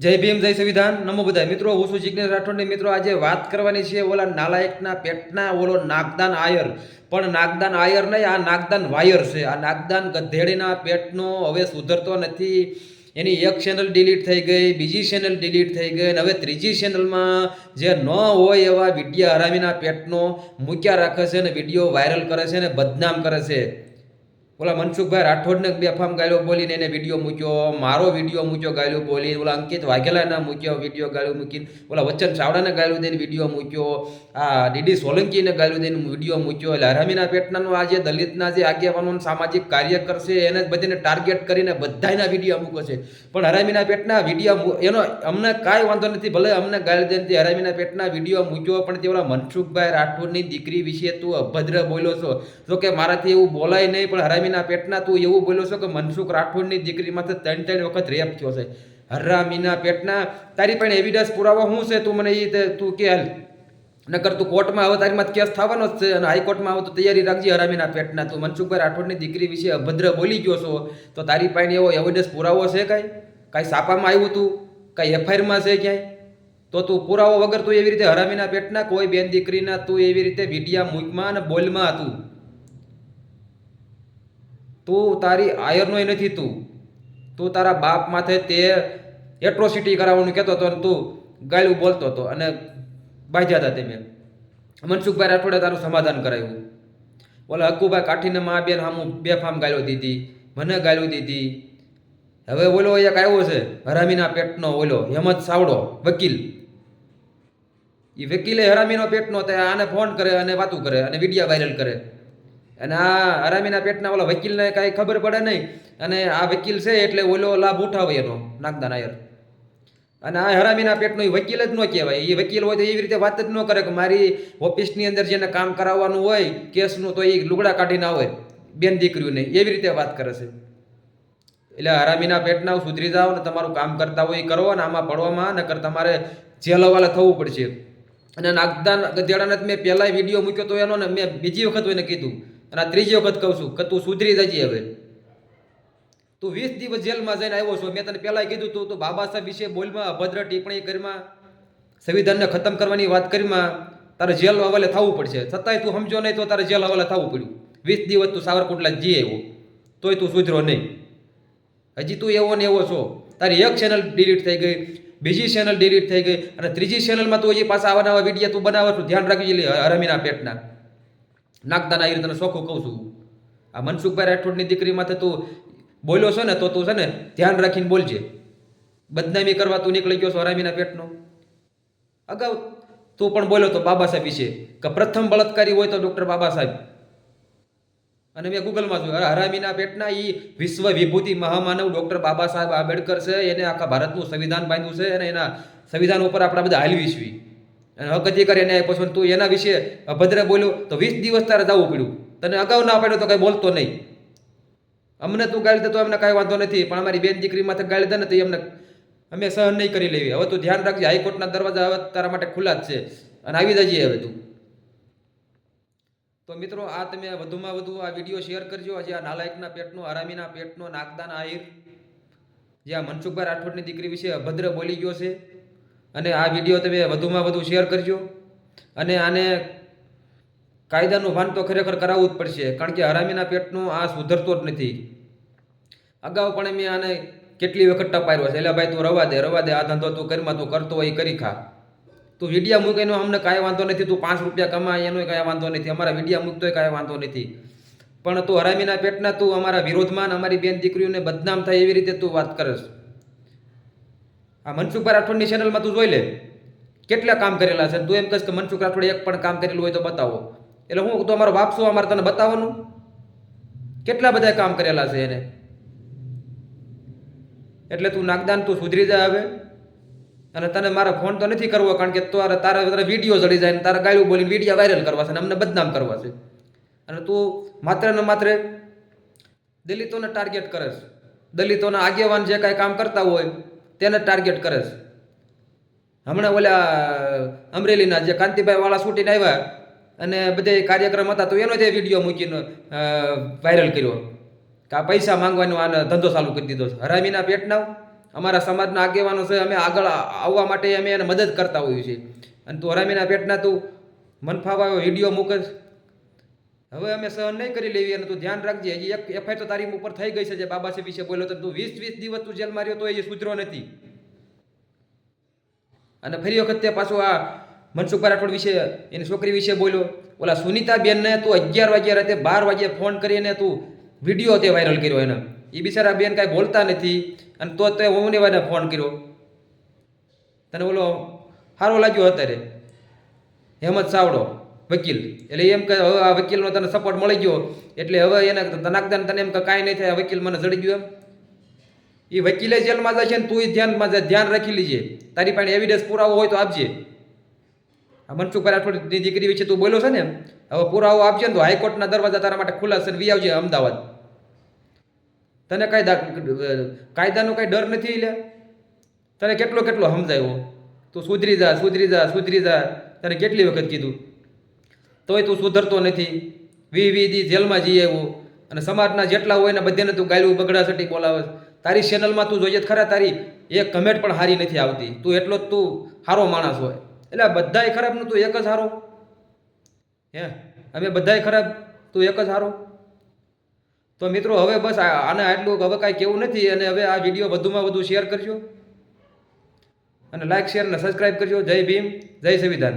જય ભીમ, જય સંવિધાન. નમો બધા મિત્રો, હું છું જિજ્ઞેશ રાઠોડની. મિત્રો, આજે વાત કરવાની છે ઓલા નાલાયકના પેટના ઓલો નાગદાન આયર. પણ નાગદાન આયર નહીં, આ નાગદાન વાયર છે. આ નાગદાન ગધેડીના પેટનો હવે સુધરતો નથી. એની એક ચેનલ ડિલીટ થઈ ગઈ, બીજી ચેનલ ડિલીટ થઈ ગઈ, અને હવે ત્રીજી ચેનલમાં જે ન હોય એવા વિડીયા હરામીના પેટનો મૂક્યા રાખે છે અને વીડિયો વાયરલ કરે છે અને બદનામ કરે છે. ઓલા મનસુખભાઈ રાઠોડને બેફામ ગાયલો બોલીને એને વીડિયો મૂક્યો, મારો વીડિયો મૂક્યો ગાયલું બોલી ઓલા અંકિત વાઘેલાના મૂક્યો વીડિયો ગાયલું મૂકીને, ઓલા વચ્ચન ચાવડાને ગાયલું દઈને વીડિયો મૂક્યો, આ ડીડી સોલંકીને ગાયલું દઈને વીડિયો મૂક્યો, એટલે હરામીના પેટનાનો આજે દલિતના જે આગેવાનો સામાજિક કાર્ય કરશે એને બધાને ટાર્ગેટ કરીને બધાના વીડિયો મૂકે છે. પણ હરામીના પેટના વીડિયો એનો અમને કાંઈ વાંધો નથી, ભલે અમને ગાળી દઈને હરામીના પેટના વીડિયો મૂક્યો, પણ તે ઓલા મનસુખભાઈ રાઠોડની દીકરી વિશે તું અભદ્ર બોલ્યો છો. જો કે મારાથી એવું બોલાય નહીં, પણ હરામીના પેટના તું એવું બોલ્યો છો કે મનસુખ રાઠોડની દીકરી માથે ત્રણ ત્રણ વખત રેપ થયો છે. હરામીના પેટના, તારી પણ એવિડન્સ પુરાવો શું છે તું મને એ તે કે હાલ. નકર તું કોર્ટમાં હવે તારી માથે કેસ થવાનો જ છે અને હાઈકોર્ટમાં આવે તો તૈયારી રાખજે હરામીના પેટના. તું મનસુખભાઈ રાઠોડની દીકરી વિશે અભદ્ર બોલી ગયો છો, તો તારી પાસે એવો એવિડન્સ પુરાવો છે કાંઈ? કાંઈ સાપામાં આવ્યું તું? કાંઈ એફઆઈઆરમાં છે ક્યાંય? તો તું પુરાવો વગર તું એવી રીતે હરામીના પેટના, કોઈ બેન દીકરીના તું એવી રીતે વિડિયા મૂકમાં અને બોલમાં હતું. તું તારી આયરનોય નથી તું. તું તારા બાપ માથે તે એટ્રોસિટી કરાવવાનું કહેતો હતો અને તું ગાયલું બોલતો હતો અને બાજ્યા હતા તમે મનસુખભાઈ રાઠોડે તારું સમાધાન કરાવ્યું. ઓલા હક્કુભાઈ કાઠીને મા બેન હામું બે ફામ ગાયલો દીધી. મને ગાયલું દીધી. હવે ઓલો એક આવ્યો છે, હરામીના પેટનો ઓલો, હેમંત સાવડો, વકીલ. એ વકીલે હરામીનો પેટનો તે આને ફોન કરે અને વાતું કરે અને વીડિયો વાયરલ કરે. અને આ હરામીના પેટના ઓલા વકીલને કાંઈ ખબર પડે નહીં. અને આ વકીલ છે એટલે ઓલો લાભ ઉઠાવે એનો, નાગદાન આયર. અને આ હરામીના પેટનો એ વકીલ જ ન કહેવાય. એ વકીલ હોય તો એવી રીતે વાત જ ન કરે કે મારી ઓફિસની અંદર જેને કામ કરાવવાનું હોય, કેસનું તો એ લુગડા કાઢીને આવે. બેન દીકરીઓને એવી રીતે વાત કરે છે. એટલે હરામીના પેટના સુધરી જાઓ ને તમારું કામ કરતા હોય એ કરો ને આમાં પડવામાં નકર તમારે જેલ હવાલે થવું પડશે. અને નાગદાન ગધેડાને મેં પહેલાં વીડિયો મૂક્યો તો એનો ને મેં બીજી વખત એને કીધું. અને આ ત્રીજી વખત કહું છું કે તું સુધરી જજે હવે. તું વીસ દિવસ જેલમાં જઈને આવ્યો છો. મેં તને પહેલાં કીધું તું, તો બાબા સાહેબ વિશે બોલમાં અભદ્ર ટિપ્પણી કરીમાં સંવિધાનને ખતમ કરવાની વાત કરીમાં તારે જેલ હવાલે થવું પડશે. છતાંય તું સમજો નહીં તો તારે જેલ હવાલે થવું પડ્યું. વીસ દિવસ તું સાવરકુંડલા જી આવ્યો તોય તું સુધરો નહીં. હજી તું એવો ને એવો છો. તારી એક ચેનલ ડિલીટ થઈ ગઈ, બીજી ચેનલ ડિલીટ થઈ ગઈ, અને ત્રીજી ચેનલમાં તું હજી પાછા આવા નવા વીડિયો તું બનાવવાનું, ધ્યાન રાખી લે, હરમીના પેટના. નાગદાના આવી તને ચોખ્ખું કહું છું. આ મનસુખભાઈ રાઠોડની દીકરી માથે તું બોલ્યો છો ને, તો તું છે ને ધ્યાન રાખીને બોલજે. બદનામી કરવા તું નીકળી ગયો છો હરામીના પેટનો. અગાઉ તું પણ બોલ્યો તો બાબા સાહેબ વિશે કે પ્રથમ બળાત્કારી હોય તો ડૉક્ટર બાબા સાહેબ. અને મેં ગૂગલમાં જોયું હરામીના પેટના એ વિશ્વ વિભૂતિ મહામાનવ ડૉક્ટર બાબા સાહેબ આંબેડકર છે, એને આખા ભારતનું સંવિધાન બાંધ્યું છે અને એના સંવિધાન ઉપર આપણા બધા હાલવીશવી અને હક કરી ન્યાય પછી તું એના વિશે અભદ્ર બોલ્યો, તો વીસ દિવસ તારે જવું પડ્યું. તને અગાઉ ના પાડ્યો તો કંઈ બોલતો નહીં. અમને તું ગાળી દે તો અમને કાંઈ વાંધો નથી, પણ અમારી બેન દીકરી માથે ગાળી દે ને તો અમને, અમે સહન નહીં કરી લેવી. હવે તું ધ્યાન રાખજે, હાઈકોર્ટના દરવાજા હવે તારા માટે ખુલ્લા જ છે. અને આવી જજે હવે તું. તો મિત્રો, આ તમે વધુમાં વધુ આ વીડિયો શેર કરજો. આજે આ નાલાયકના પેટનો, હરામીના પેટનો, નાગદાન આહિર. જે આ મનસુખભાઈ રાઠોડની દીકરી વિશે અભદ્ર બોલી ગયો છે. અને આ વીડિયો તમે વધુમાં વધુ શેર કરજો. અને આને કાયદાનું ભાન તો ખરેખર કરાવવું જ પડશે, કારણ કે હરામીના પેટનો આ સુધરતો જ નથી. અગાઉ પણ મેં આને કેટલી વખત ટપાર્યો છે. એટલે ભાઈ, તું રવા દે રવા દે, આ ધંધો તું કરીમાં તું કરતો હોય કરી ખા. તું વિડીયા મૂકીનો અમને કાંઈ વાંધો નથી. તું પાંચ રૂપિયા કમાય એનો કાંઈ વાંધો નથી. અમારા વિડીયા મૂકતોય કાંઈ વાંધો નથી. પણ તું હરામીના પેટના તું અમારા વિરોધમાં અમારી બેન દીકરીઓને બદનામ થાય એવી રીતે તું વાત કરસ. આ મનસુખભાઈ રાઠોડની ચેનલમાં તું જોઈ લે. કેટલા કામ કરેલા છે? તું એમ કહીશ કે મનસુખ રાઠોડે એક પણ કામ કરેલું હોય તો બતાવો. એટલે હું તો અમારો છું અમારે તને બતાવવાનું. કેટલા બધા કામ કરેલા છે એને? એટલે તું નાગદાન તું સુધરી જાય હવે. અને તને મારા ફોન તો નથી કરવો, કારણ કે તારે તારા તારા વીડિયો ચડી જાય ને તારા ગાયું બોલીને વીડિયો વાયરલ કરવા છે અને અમને બદનામ કરવા છે. અને તું માત્ર ને માત્ર દલિતોને ટાર્ગેટ કરે છે. દલિતોના આગેવાન જે કાંઈ કામ કરતા હોય તેને ટાર્ગેટ કરે છે. હમણાં ઓલા અમરેલીના જે કાંતિભાઈ વાળા શૂટીને આવ્યા અને બધે કાર્યક્રમ હતા, તો એનો જે વીડિયો મૂકીને વાયરલ કર્યો. કે આ પૈસા માંગવાનો આને ધંધો ચાલુ કરી દીધો છે. હરામીના પેટના અમારા સમાજના આગેવાનો છે, અમે આગળ આવવા માટે અમે એને મદદ કરતા હોઈએ છીએ. અને તું હરામીના પેટના તું મનફાવા વીડિયો મૂકસ હવે અમે સહન નહીં કરી લેવી અને તું ધ્યાન રાખજે, હજી એક એફઆઈ તો તારી ઉપર થઈ ગઈ છે જે બાબા સાહેબ વિશે બોલ્યો તો તું વીસ વીસ દિવસ તું જેલમાં રહ્યો તો એ સુધરો નથી. અને ફરી વખત તે પાછું આ મનસુખ રાઠોડ વિશે, એની છોકરી વિશે બોલ્યો, ઓલા સુનિતા બેનને તું અગિયાર વાગ્યા રાતે બાર વાગ્યે ફોન કરીને તું વીડિયો તે વાયરલ કર્યો એને. એ બિચારા બેન કાંઈ બોલતા નથી અને તો તે હું ને ફોન કર્યો. તને ઓલો સારો લાગ્યો અત્યારે? હેમંત સાવડો. વકીલ. એટલે એમ કે હવે આ વકીલનો તને સપોર્ટ મળી ગયો. એટલે હવે એને તનાકદાન તને એમ કે કાંઈ નહીં થાય વકીલ મને જડી ગયો એમ. એ વકીલે જેલમાં જશે ને તું ધ્યાનમાં ધ્યાન રાખી લીજે. તારી પાસે એવિડન્સ પુરાવો હોય તો આપજે. આ મનસુખ રાઠોડની દીકરી વિશે તું બોલ્યો છે ને હવે પુરાવો આપજે ને તો હાઈકોર્ટના દરવાજા તારા માટે ખુલ્લા છે વી આવજે અમદાવાદ. તને કાયદા કાયદાનો કાંઈ ડર નથી લે? તને કેટલો કેટલો સમજાયો? તું સુધરી જા સુધરી જા સુધરી જા. તને કેટલી વખત કીધું? તોય તું સુધરતો નથી. વી વી, દી જેલમાં જઈ આવ્યો. અને સમાજના જેટલા હોય ને બધાને તું ગાયલું બગડાસટી બોલાવે તારી ચેનલમાં તું જોઈએ ખરા તારી એક કમેન્ટ પણ સારી નથી આવતી. તું એટલો જ તું સારો માણસ હોય. એટલે બધાય ખરાબનું તું એક જ સારો હે? અમે બધાય ખરાબ, તું એક જ સારો તો મિત્રો, હવે બસ આને આટલું હવે કાંઈ કેવું નથી અને હવે આ વીડિયો વધુમાં વધુ શેર કરજો. અને લાઇક શેર અને સબસ્ક્રાઈબ કરજો. જય ભીમ, જય સંવિધાન.